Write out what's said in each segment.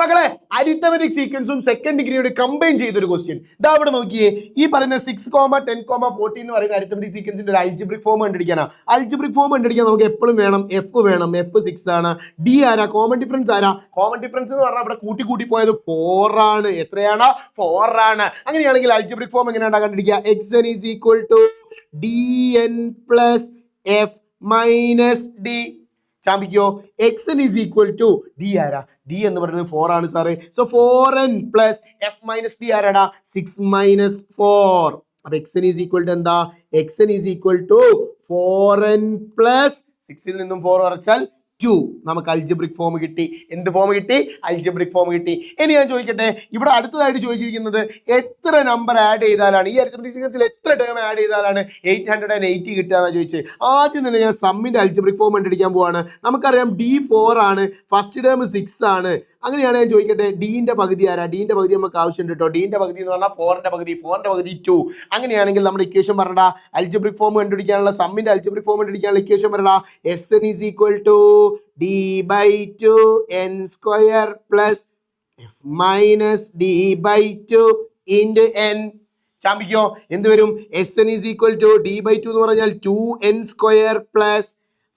മക്കളെ അരിത്തമെറ്റിക് സീക്വൻസും സെക്കൻഡ് ഡിഗ്രിയോട് കമ്പൈൻ ചെയ്തൊരു ക്വസ്റ്റ്യൻ ഇതാ അവിടെ നോക്കിയേ ഈ പറയുന്ന six comma ten comma fourteen എന്ന് പറയുന്ന അരിത്തമെറ്റിക് സീക്വൻസിന്റെ ഒരു അൽജിബ്രിക് ഫോം കണ്ടുപിടിക്കാനാണ് അൽജിബ്രിക് ഫോം കണ്ടുപിടിക്കാൻ നമുക്ക് എപ്പോഴും വേണം. എഫ് വേണം എഫ് സിക്സ് ആണ്. ഡി ആരാ? കോമൺ ഡിഫറൻസ് ആരാ? കോമൺ ഡിഫറൻസ് എന്ന് പറഞ്ഞാൽ അവിടെ കൂട്ടി കൂട്ടി പോയത് ഫോർ ആണ്. എത്രയാണ്? ഫോർ ആണ്. അങ്ങനെയാണെങ്കിൽ അൽജിബ്രിക് ഫോം എങ്ങനെയാണ് കണ്ടുപിടിക്കുക? X N is equal to D N plus F minus D ചാമ്പിക്കോ X N is equal to D ആരാ? ഡി എന്ന് പറയുന്നത് ഫോർ ആണ് സാറേ. So four N plus F minus D ആരാടാ? സിക്സ് മൈനസ് ഫോർ അപ്പൊ X N is equal to എന്താ? X N is equal to four N plus സിക്സിൽ നിന്നും ഫോർ കുറച്ചാൽ ടു നമുക്ക് അൽജബ്രിക് ഫോം കിട്ടി. എന്ത് ഫോം കിട്ടി? അൽജബ്രിക് ഫോം കിട്ടി. ഇനി ഞാൻ ചോദിക്കട്ടെ ഇവിടെ അടുത്തതായിട്ട് ചോദിച്ചിരിക്കുന്നത് എത്ര നമ്പർ ആഡ് ചെയ്താലാണ്? ഈ അരിത്തമെറ്റിക് സീക്വൻസിൽ എത്ര ടേം ആഡ് ചെയ്താലാണ് എയ്റ്റ് ഹൺഡ്രഡ് ആൻഡ് എയ്റ്റി കിട്ടുക എന്നാണ് ചോദിച്ചത് ആദ്യം തന്നെ ഞാൻ സമ്മിന്റെ അൽജബ്രിക് ഫോം കണ്ടുപിടിക്കാൻ പോവാണ്. നമുക്കറിയാം ഡി ഫോർ ആണ് ഫസ്റ്റ് ടേം സിക്സ് ആണ്. അങ്ങനെയാണ് ഞാൻ ചോദിക്കട്ടെ ഡീന്റെ പകുതി ആരാ? ഡീന്റെ പകുതി നമുക്ക് ആവശ്യമുണ്ട് കേട്ടോ ഡീന്റെ പകുതി എന്ന് പറഞ്ഞാൽ ഫോറിന്റെ പകുതി ഫോറിന്റെ പകുതി ടു അങ്ങനെയാണെങ്കിൽ നമ്മുടെ ഇക്വേഷൻ പറഞ്ഞടാ അൽജബ്രിക് ഫോം കണ്ടുപിടിക്കാനുള്ള സമ്മിന്റെ അൽജബ്രിക് ഫോം കണ്ടുപിടിക്കാനുള്ള ഇക്വേഷൻ പറയണ S N is equal to D by two N square plus F minus D by two into N ചാമ്പിക്കോ എന്ത് വരും? S N is equal to D by two എന്ന് പറഞ്ഞാൽ two N square plus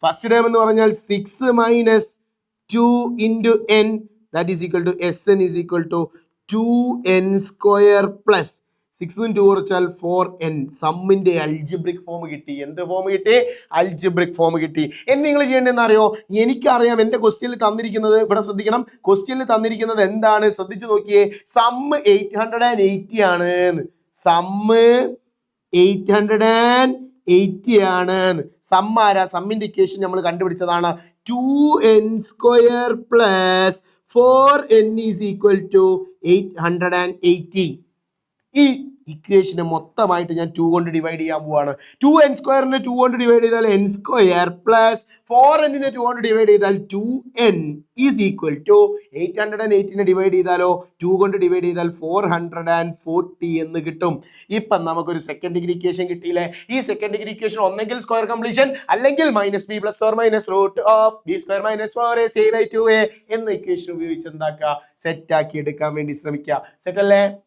first term എന്ന് പറഞ്ഞാൽ six minus two into N that is equal to S N is equal to two N square plus സിക്സും two കുറച്ചാൽ four N സമ്മിന്റെ algebraic form കിട്ടി. എന്ത് form കിട്ടി? അൽജിബ്രിക് ഫോം കിട്ടി. എന്ന് നിങ്ങൾ ചെയ്യേണ്ടതെന്ന് അറിയോ എനിക്കറിയാം എന്റെ ക്വസ്റ്റ്യനിൽ തന്നിരിക്കുന്നത് ഇവിടെ ശ്രദ്ധിക്കണം. ക്വസ്റ്റ്യനിൽ തന്നിരിക്കുന്നത് എന്താണ്? ശ്രദ്ധിച്ചു നോക്കിയേ. Sum eight hundred and eighty ആണ് sum eight hundred and eighty ആണ് സമ്മാര സമ്മിന്റെ ഇക്വേഷൻ നമ്മൾ കണ്ടുപിടിച്ചതാണ്. Two N square plus four N is equal to eight ഇക്വേഷനെ മൊത്തമായിട്ട് ഞാൻ ടു കൊണ്ട് ഡിവൈഡ് ചെയ്യാൻ പോവാണ്. ടു എൻ സ്ക്വയറിനെ ടു കൊണ്ട് ഡിവൈഡ് ചെയ്താൽ എൻ സ്ക്വയർ പ്ലസ് ഫോർ എന്നിനെ ടു കൊണ്ട് ഡിവൈഡ് ചെയ്താൽ two N is equal to eight hundred and എയ്റ്റിനെ divide ചെയ്താലോ? ടു കൊണ്ട് ഡിവൈഡ് ചെയ്താൽ ഫോർ ഹൺഡ്രഡ് ആൻഡ് ഫോർട്ടി എന്ന് കിട്ടും. ഇപ്പം നമുക്കൊരു സെക്കൻഡ് ഡിഗ്രി ഇക്വേഷൻ കിട്ടിയില്ലേ? ഈ സെക്കൻഡ് ഡിഗ്രി ഇക്വേഷൻ ഒന്നെങ്കിൽ സ്ക്വയർ കംപ്ലീഷൻ അല്ലെങ്കിൽ minus B plus or minus root of B square minus four A C by two A എന്ന ഇക്വേഷൻ ഉപയോഗിച്ച് എന്താക്കുക? സെറ്റ് ആക്കി എടുക്കാൻ വേണ്ടി ശ്രമിക്കുക. സെറ്റ് അല്ലേ?